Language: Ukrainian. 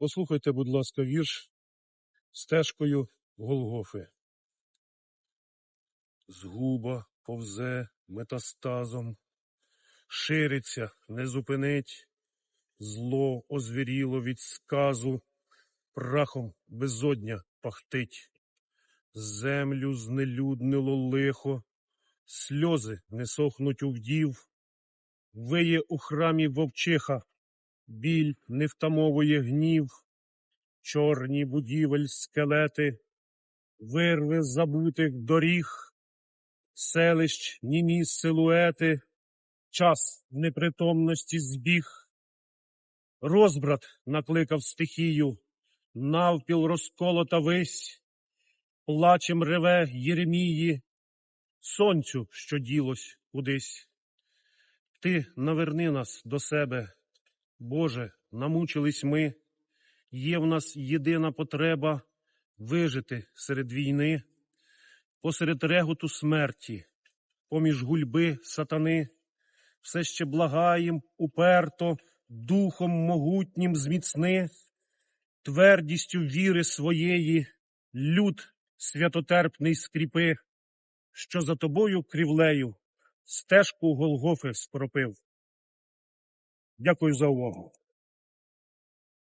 Послухайте, будь ласка, вірш стежкою Голгофи. Згуба повзе метастазом, шириться, не зупинить, зло озвіріло від сказу, прахом безодня пахтить. Землю знелюднило лихо, сльози не сохнуть у вдів, виє у храмі вовчиха, біль не втамовує гнів, чорні будівель скелети, вирви забутих доріг, селищ німі силуети, час непритомності збіг. Розбрат накликав стихію, навпіл розколота вись, плачем реве Єремії, сонцю, що ділось кудись. Ти наверни нас до себе, Боже, намучились ми, є в нас єдина потреба вижити серед війни, посеред реготу смерті, поміж гульби сатани, все ще благаєм уперто, духом могутнім зміцни, твердістю віри своєї, люд святотерпний скріпи, що за тобою крівлею стежку Голгофи скропив. Дякую за увагу.